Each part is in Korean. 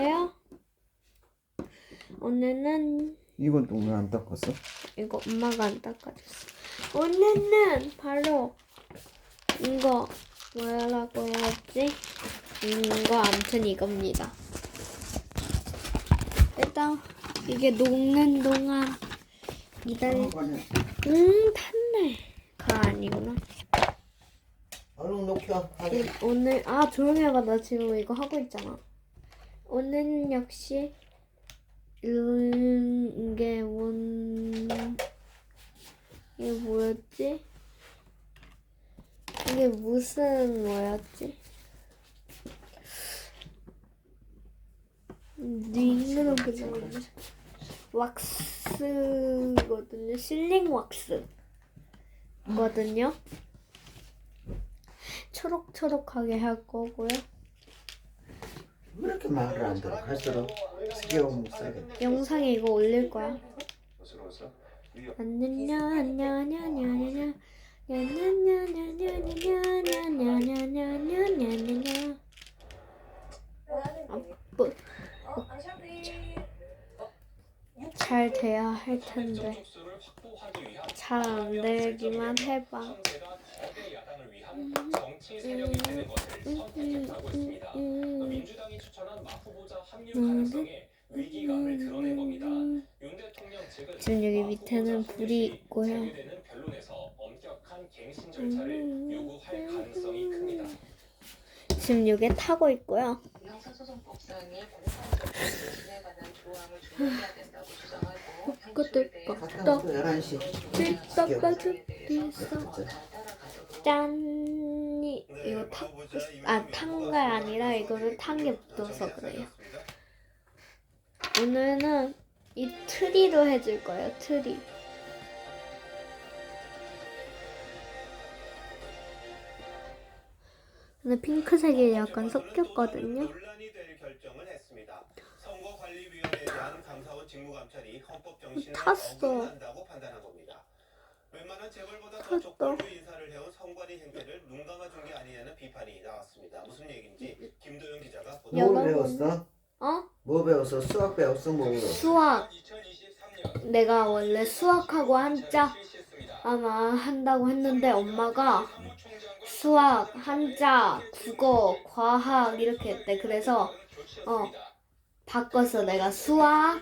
안녕하세요. 오늘은 이건 또 왜 안 닦았어? 이거 엄마가 안 닦아줬어. 오늘은 바로 이거 뭐라고 해야지? 이거 아무튼 이겁니다. 일단 이게 녹는 동안 기다리. 음 탔네. 가 아니구나. 얼른 녹여. 이- 오늘 아 조용히 해봐 나 지금 이거 하고 있잖아 오늘은 역시 음, 이게 뭔 이게 뭐였지? 이게 무슨 뭐였지? 링으로 그리는 왁스거든요. 실링 왁스거든요. 초록초록하게 할 거고요. 왜 이렇게 말을 안 들어? 갈수록 스키오 목사게. 영상에 이거 올릴 거야. 안녕 안녕 안녕 안녕 안녕 안녕 잘 돼야 할 텐데 잘 안 되기만 해봐. 뭐, 텐데 잘안 되기만 해봐. 음, 민주당이 추천한 마 후보자 합류 가능성에 위기감을 드러낸 겁니다. 윤 대통령 측은 지금 여기 마 밑에는 불이 있고요. 제외되는 변론에서 엄격한 갱신 절차를 요구할 가능성이 큽니다. 지금 여기 타고 있고요. 형사소송법상에 공판적 진행에 관한 조항을 준용해야 된다고 주장하고 그것도 또또 11시. 삐딱빠져 있어. 짠 이거 타, 아, 탄가 아니라 이거를 탄게 묻어서 그래요. 오늘은 이 트리로 해줄 거예요. 트리. 근데 핑크색이 약간 섞였거든요. 탔어. 웬만한 재벌보다 더 탔어. 족벌로 인사를 해온 선관위 행태를 눈 감아준 게 아니냐는 비판이 나왔습니다. 무슨 얘기인지 김도영 기자가 보도. 여러 뭐 번- 배웠어? 어? 뭐 배웠어? 수학 배웠어? 뭐 배웠어? 수학. 내가 원래 수학하고 한자 아마 한다고 했는데 엄마가 수학, 한자, 국어, 과학 이렇게 했대. 그래서 어 바꿨어. 내가 수학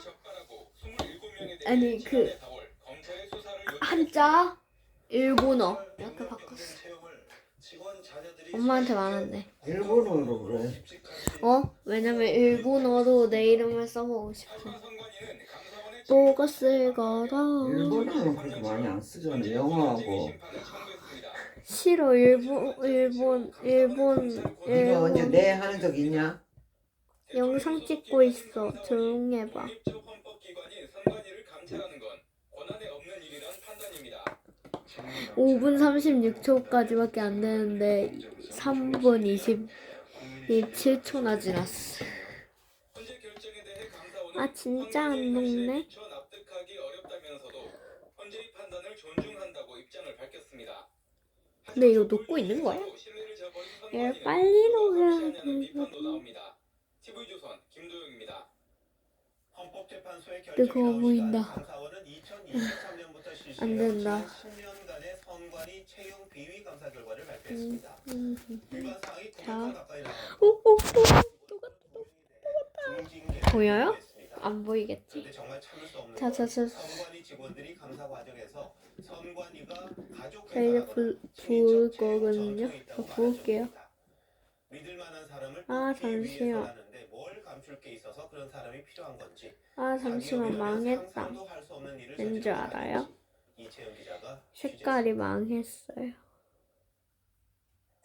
아니 그 한자, 일본어 이렇게 바꿨어. 엄마한테 말한대. 일본어로 그래. 어? 왜냐면 일본어로 내 이름을 써보고 싶어. 뭐가 쓸거라. 일본어는 그렇게 많이 안 쓰잖아. 영어하고. 싫어 일본 일본 일본 네가 일본 내 하는 적 있냐? 영상 찍고 있어. 조용히 해봐. 5분 36초까지밖에 안 되는데 3분 27초나 지났어. 아 진짜 안 녹네. 근데 이거 녹고 있는 거야? 얘 빨리 녹여야 뜨거워 보인다. 안 된다. 10년간의 선관위 채용 비위 감사 결과를 발표했습니다. 음. 일반 사항이 자. 900건 가까이 오, 오, 오. 나왔습니다. 보여요? 안 보이겠지? 그런데 정말 참을 수 없는 자, 건 자, 자. 선관위 직원들이 감사 과정에서 선관위가 가족 자 이제 불 부을 거거든요. 저 부을게요. 믿을 만한 사람을 아, 뽑기 위해서 잠시만. 하는데 뭘 감출 게 있어서 그런 사람이 필요한 건지 아 잠시만 망했다. 왠줄 알아요? 이채영 기자가 색깔이 망했어요.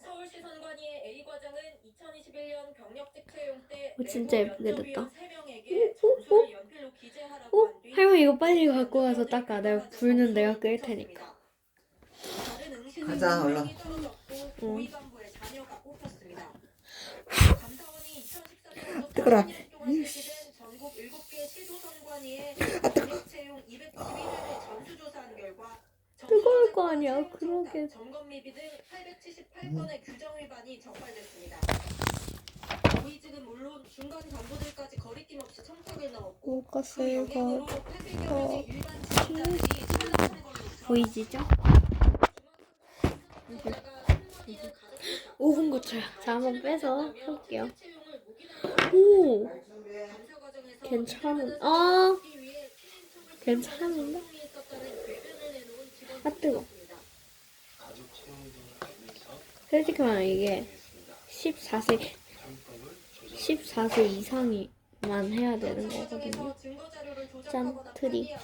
서울시 선관위의 A 과장은 2021년 경력 특채용 때 어, 오, 진짜 예쁘게 됐다. 오, 오, 오, 할머니 이거 빨리 갖고 와서 닦아. 내가 불는 내가 끓일 테니까. 가자 얼른. 어. 뜨거라. 아 뜨거. 거 아니야. 그러게. 점검 미비들 878건의 음. 규정 위반이 적발됐습니다. 보이즈는 물론 중간 간부들까지 거리낌 없이 청탁을 넣었고 그 영향으로 패밀리 회의 일반 직원들이 보이지죠? 5분 고쳐요. 자, 한번 빼서 해볼게요. 오! 괜찮은, 아! 괜찮은데? 아, 뜨거. 솔직히 말하면 이게 있습니다. 14세 편법을 조정 14세 이상이만 해야 되는 거거든요. 과정에서 증거 자료를 조작하거나 짠, 트리. 파